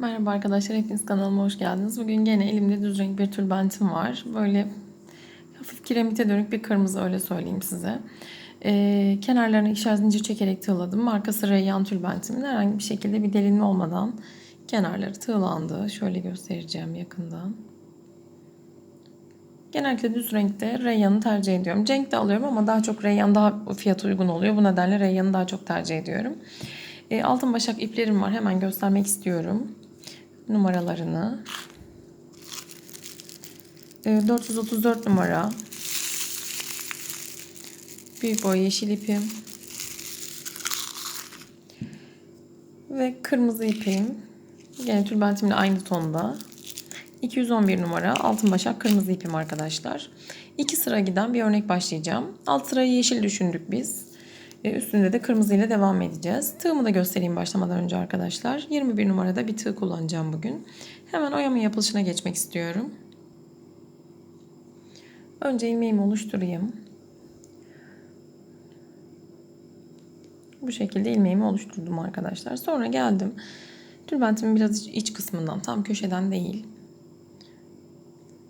Merhaba arkadaşlar, hepiniz kanalıma hoş geldiniz. Bugün gene elimde düz renk bir tülbentim var. Böyle hafif kiremite dönük bir kırmızı öyle söyleyeyim size. Ee, kenarlarına ikişer zincir çekerek tığladım. Markası Reyyan tülbentimin. Herhangi bir şekilde bir delinme olmadan kenarları tığlandı. Şöyle göstereceğim yakından. Genellikle düz renkte Reyyan'ı tercih ediyorum. Cenk de alıyorum ama daha çok Reyyan daha fiyat uygun oluyor. Bu nedenle Reyyan'ı daha çok tercih ediyorum. E, altın başak iplerim var. Hemen göstermek istiyorum. Numaralarını. E, 434 numara. Büyük boy yeşil ipim. Ve kırmızı ipim. Yine tülbentimle aynı tonda. 211 numara altın başak kırmızı ipim arkadaşlar. İki sıra giden bir örnek başlayacağım. Alt sırayı yeşil düşündük biz. E, Üstünde de kırmızı ile devam edeceğiz. Tığımı da göstereyim başlamadan önce arkadaşlar. 21 numarada bir tığ kullanacağım bugün. Hemen oyamın yapılışına geçmek istiyorum. Önce ilmeğimi oluşturayım. Bu şekilde ilmeğimi oluşturdum arkadaşlar. Sonra geldim. Tülbentimin biraz iç kısmından tam köşeden değil.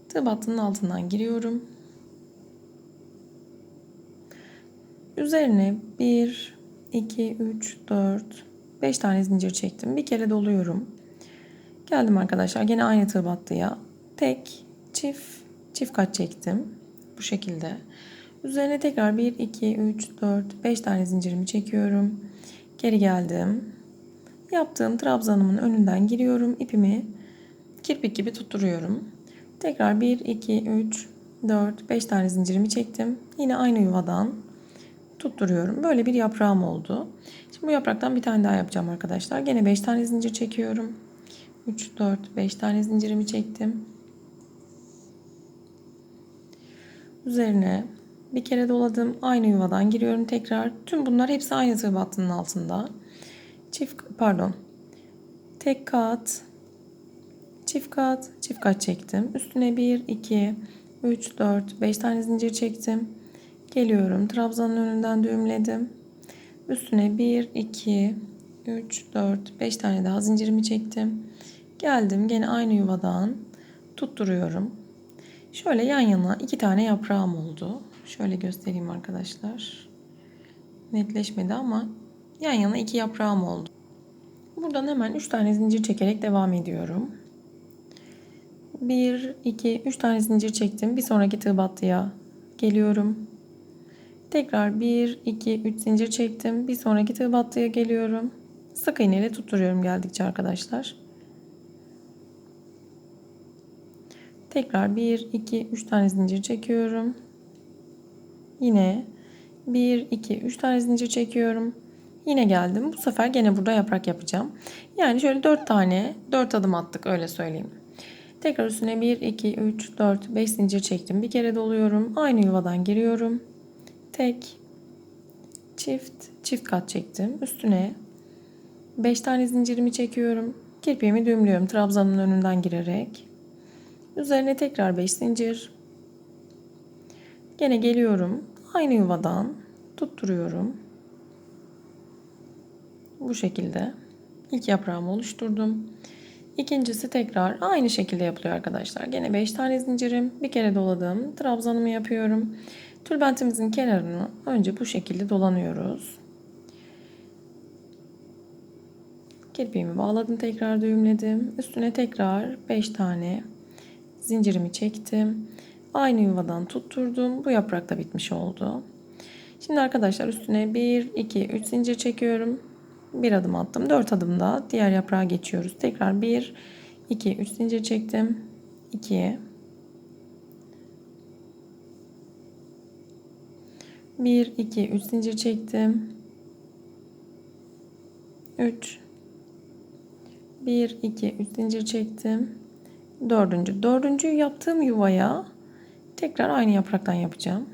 Tığ battının altından giriyorum. Üzerine 1, 2, 3, 4, 5 tane zincir çektim. Bir kere doluyorum. Geldim arkadaşlar. Gene aynı tığ battıya. Tek, çift, çift kat çektim. Bu şekilde. Üzerine tekrar 1, 2, 3, 4, 5 tane zincirimi çekiyorum. Geri geldim. Yaptığım trabzanımın önünden giriyorum. İpimi kirpik gibi tutturuyorum. Tekrar 1, 2, 3, 4, 5 tane zincirimi çektim. Yine aynı yuvadan tutturuyorum. Böyle bir yaprağım oldu. Şimdi bu yapraktan bir tane daha yapacağım arkadaşlar. Gene 5 tane zincir çekiyorum. 3, 4, 5 tane zincirimi çektim. Üzerine bir kere doladım. Aynı yuvadan giriyorum tekrar. Tüm bunlar hepsi aynı tığ battının altında. Çift pardon. Tek kat, çift kat, çift kat çektim. Üstüne 1, 2, 3, 4, 5 tane zincir çektim. Geliyorum. Trabzanın önünden düğümledim. Üstüne 1, 2, 3, 4, 5 tane daha zincirimi çektim. Geldim. Gene aynı yuvadan tutturuyorum. Şöyle yan yana iki tane yaprağım oldu. Şöyle göstereyim arkadaşlar. Netleşmedi ama yan yana iki yaprağım oldu. Buradan hemen 3 tane zincir çekerek devam ediyorum. 1, 2, 3 tane zincir çektim. Bir sonraki tığ battıya geliyorum. Tekrar 1, 2, 3 zincir çektim. Bir sonraki tığ geliyorum. Sık iğne tutturuyorum geldikçe arkadaşlar. Tekrar 1, 2, 3 tane zincir çekiyorum. Yine 1, 2, 3 tane zincir çekiyorum. Yine geldim. Bu sefer gene burada yaprak yapacağım. Yani şöyle 4 tane, 4 adım attık öyle söyleyeyim. Tekrar üstüne 1, 2, 3, 4, 5 zincir çektim. Bir kere doluyorum. Aynı yuvadan giriyorum. Tek, çift, çift kat çektim. Üstüne 5 tane zincirimi çekiyorum. Kirpiğimi düğümlüyorum trabzanın önünden girerek. Üzerine tekrar 5 zincir. Gene geliyorum. Aynı yuvadan tutturuyorum. Bu şekilde ilk yaprağımı oluşturdum. İkincisi tekrar aynı şekilde yapılıyor arkadaşlar. Gene 5 tane zincirim. Bir kere doladım. Trabzanımı yapıyorum. Tülbentimizin kenarını önce bu şekilde dolanıyoruz. Kirpiğimi bağladım tekrar düğümledim. Üstüne tekrar 5 tane zincirimi çektim. Aynı yuvadan tutturdum. Bu yaprak da bitmiş oldu. Şimdi arkadaşlar üstüne 1, 2, 3 zincir çekiyorum. Bir adım attım. 4 adımda diğer yaprağa geçiyoruz. Tekrar 1, 2, 3 zincir çektim. 2, 1, 2, 3 zincir çektim. 3, 1, 2, 3 zincir çektim. Dördüncü. Dördüncüyü yaptığım yuvaya tekrar aynı yapraktan yapacağım.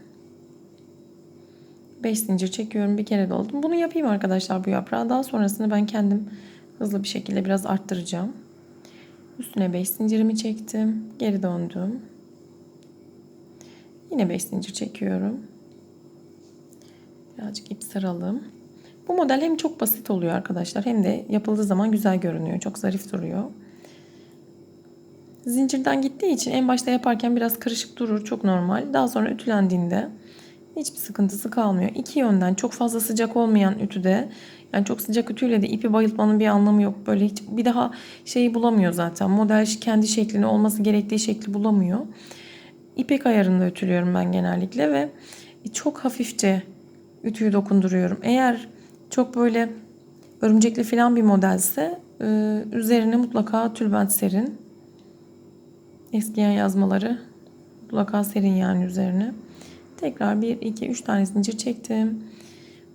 5 zincir çekiyorum. Bir kere doldum. Bunu yapayım arkadaşlar bu yaprağı. Daha sonrasını ben kendim hızlı bir şekilde biraz arttıracağım. Üstüne 5 zincirimi çektim. Geri döndüm. Yine 5 zincir çekiyorum. Birazcık ip saralım. Bu model hem çok basit oluyor arkadaşlar hem de yapıldığı zaman güzel görünüyor. Çok zarif duruyor. Zincirden gittiği için en başta yaparken biraz karışık durur. Çok normal. Daha sonra ütülendiğinde hiçbir sıkıntısı kalmıyor. İki yönden çok fazla sıcak olmayan ütüde yani çok sıcak ütüyle de ipi bayıltmanın bir anlamı yok. Böyle hiç bir daha şeyi bulamıyor zaten. Model kendi şeklini olması gerektiği şekli bulamıyor. İpek ayarında ütülüyorum ben genellikle ve çok hafifçe ütüyü dokunduruyorum. Eğer çok böyle örümcekli falan bir modelse e, üzerine mutlaka tülbent serin. Eskiyen yazmaları mutlaka serin yani üzerine. Tekrar 1, 2, 3 tane zincir çektim.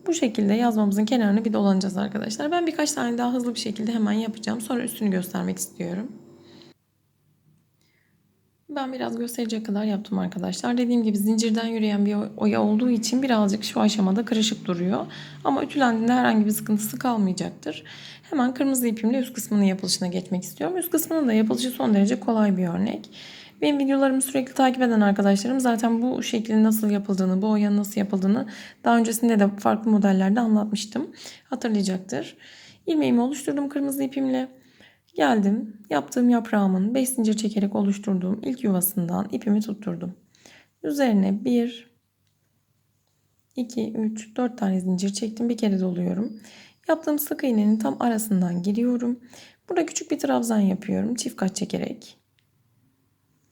Bu şekilde yazmamızın kenarını bir dolanacağız arkadaşlar. Ben birkaç tane daha hızlı bir şekilde hemen yapacağım. Sonra üstünü göstermek istiyorum. Ben biraz gösterecek kadar yaptım arkadaşlar. Dediğim gibi zincirden yürüyen bir oya olduğu için birazcık şu aşamada karışık duruyor. Ama ütülendiğinde herhangi bir sıkıntısı kalmayacaktır. Hemen kırmızı ipimle üst kısmının yapılışına geçmek istiyorum. Üst kısmının da yapılışı son derece kolay bir örnek. Benim videolarımı sürekli takip eden arkadaşlarım zaten bu şeklin nasıl yapıldığını, bu oyanın nasıl yapıldığını daha öncesinde de farklı modellerde anlatmıştım. Hatırlayacaktır. İlmeğimi oluşturdum kırmızı ipimle. Geldim yaptığım yaprağımın 5 zincir çekerek oluşturduğum ilk yuvasından ipimi tutturdum. Üzerine 1, 2, 3, 4 tane zincir çektim. Bir kere doluyorum. Yaptığım sık iğnenin tam arasından giriyorum. Burada küçük bir trabzan yapıyorum. Çift kat çekerek.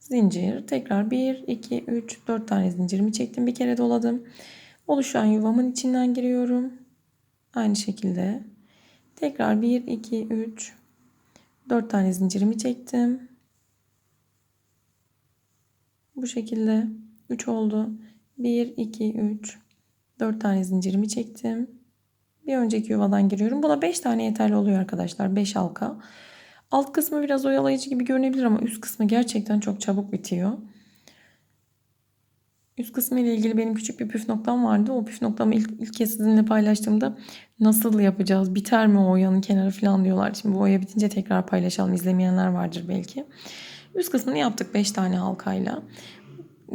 Zincir. Tekrar 1, 2, 3, 4 tane zincirimi çektim. Bir kere doladım. Oluşan yuvamın içinden giriyorum. Aynı şekilde. Tekrar 1, 2, 3, 4 tane zincirimi çektim. Bu şekilde 3 oldu. 1, 2, 3, 4 tane zincirimi çektim. Bir önceki yuvadan giriyorum. Buna 5 tane yeterli oluyor arkadaşlar. 5 halka. Alt kısmı biraz oyalayıcı gibi görünebilir ama üst kısmı gerçekten çok çabuk bitiyor. Üst kısmı ile ilgili benim küçük bir püf noktam vardı. O püf noktamı ilk, ilk kez sizinle paylaştığımda nasıl yapacağız, biter mi o oyanın kenarı falan diyorlar. Şimdi bu oya bitince tekrar paylaşalım. İzlemeyenler vardır belki. Üst kısmını yaptık 5 tane halkayla.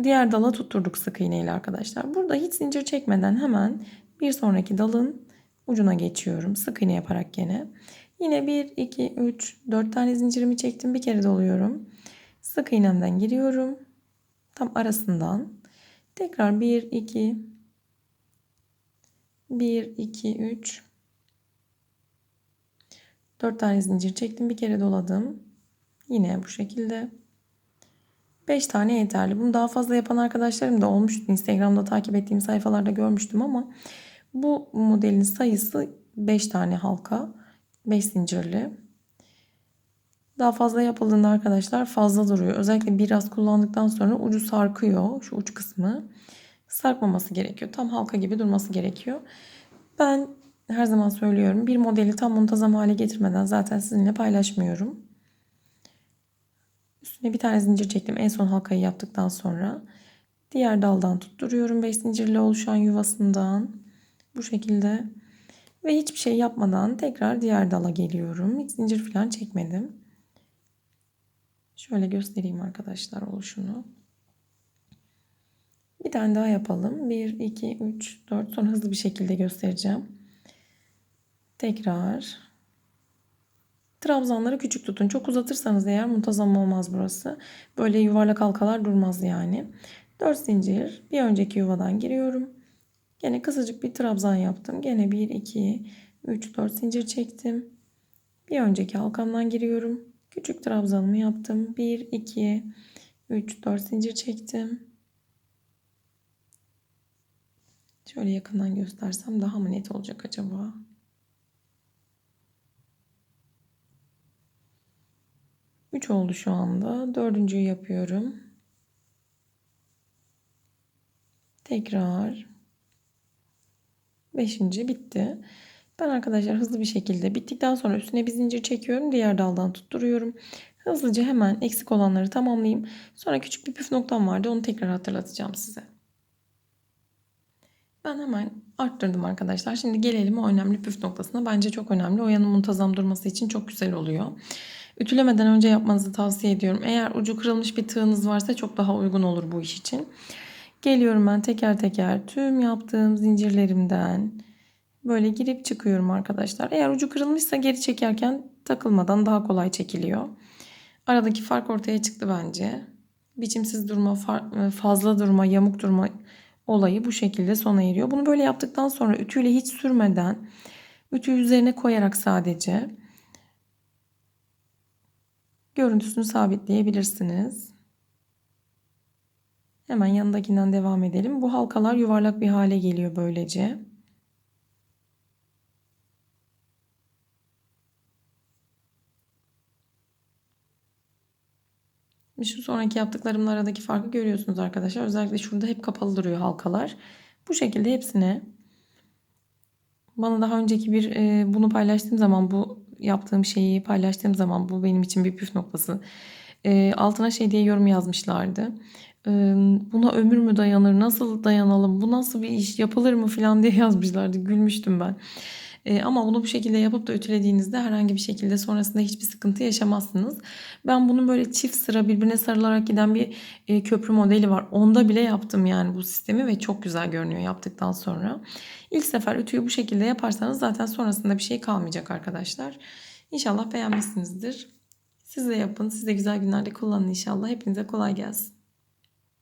Diğer dala tutturduk sık iğneyle arkadaşlar. Burada hiç zincir çekmeden hemen bir sonraki dalın ucuna geçiyorum. Sık iğne yaparak gene. Yine 1, 2, 3, 4 tane zincirimi çektim. Bir kere doluyorum. Sık iğnemden giriyorum. Tam arasından. Tekrar 1, 2, 1, 2, 3, 4 tane zincir çektim. Bir kere doladım. Yine bu şekilde. 5 tane yeterli. Bunu daha fazla yapan arkadaşlarım da olmuştu. Instagram'da takip ettiğim sayfalarda görmüştüm ama bu modelin sayısı 5 tane halka. 5 zincirli. Daha fazla yapıldığında arkadaşlar fazla duruyor. Özellikle biraz kullandıktan sonra ucu sarkıyor. Şu uç kısmı. Sarkmaması gerekiyor. Tam halka gibi durması gerekiyor. Ben her zaman söylüyorum. Bir modeli tam muntazam hale getirmeden zaten sizinle paylaşmıyorum. Üstüne bir tane zincir çektim. En son halkayı yaptıktan sonra. Diğer daldan tutturuyorum. 5 zincirle oluşan yuvasından. Bu şekilde ve hiçbir şey yapmadan tekrar diğer dala geliyorum. Hiç zincir falan çekmedim. Şöyle göstereyim arkadaşlar oluşunu. Bir tane daha yapalım. 1, 2, 3, 4 sonra hızlı bir şekilde göstereceğim. Tekrar. Trabzanları küçük tutun. Çok uzatırsanız eğer muntazam olmaz burası. Böyle yuvarlak halkalar durmaz yani. 4 zincir bir önceki yuvadan giriyorum. Gene kısacık bir trabzan yaptım. Gene 1, 2, 3, 4 zincir çektim. Bir önceki halkamdan giriyorum. Küçük trabzanımı yaptım. 1, 2, 3, 4 zincir çektim. Şöyle yakından göstersem daha mı net olacak acaba? Üç oldu şu anda. Dördüncüyü yapıyorum. Tekrar. Beşinci bitti. Ben arkadaşlar hızlı bir şekilde bittikten sonra üstüne bir zincir çekiyorum. Diğer daldan tutturuyorum. Hızlıca hemen eksik olanları tamamlayayım. Sonra küçük bir püf noktam vardı. Onu tekrar hatırlatacağım size. Ben hemen arttırdım arkadaşlar. Şimdi gelelim o önemli püf noktasına. Bence çok önemli. O yanın muntazam durması için çok güzel oluyor. Ütülemeden önce yapmanızı tavsiye ediyorum. Eğer ucu kırılmış bir tığınız varsa çok daha uygun olur bu iş için. Geliyorum ben teker teker tüm yaptığım zincirlerimden böyle girip çıkıyorum arkadaşlar. Eğer ucu kırılmışsa geri çekerken takılmadan daha kolay çekiliyor. Aradaki fark ortaya çıktı bence. Biçimsiz durma, e, fazla durma, yamuk durma olayı bu şekilde sona eriyor. Bunu böyle yaptıktan sonra ütüyle hiç sürmeden ütüyü üzerine koyarak sadece görüntüsünü sabitleyebilirsiniz. Hemen yanındakinden devam edelim. Bu halkalar yuvarlak bir hale geliyor böylece. Şu sonraki yaptıklarımla aradaki farkı görüyorsunuz arkadaşlar. Özellikle şurada hep kapalı duruyor halkalar. Bu şekilde hepsine bana daha önceki bir e, bunu paylaştığım zaman bu yaptığım şeyi paylaştığım zaman bu benim için bir püf noktası. E, altına şey diye yorum yazmışlardı. E, buna ömür mü dayanır? Nasıl dayanalım? Bu nasıl bir iş? Yapılır mı falan diye yazmışlardı. Gülmüştüm ben. E, ama bunu bu şekilde yapıp da ütülediğinizde herhangi bir şekilde sonrasında hiçbir sıkıntı yaşamazsınız. Ben bunun böyle çift sıra birbirine sarılarak giden bir e, köprü modeli var. Onda bile yaptım yani bu sistemi ve çok güzel görünüyor yaptıktan sonra. İlk sefer ütüyü bu şekilde yaparsanız zaten sonrasında bir şey kalmayacak arkadaşlar. İnşallah beğenmişsinizdir. Siz de yapın. Siz de güzel günlerde kullanın inşallah. Hepinize kolay gelsin.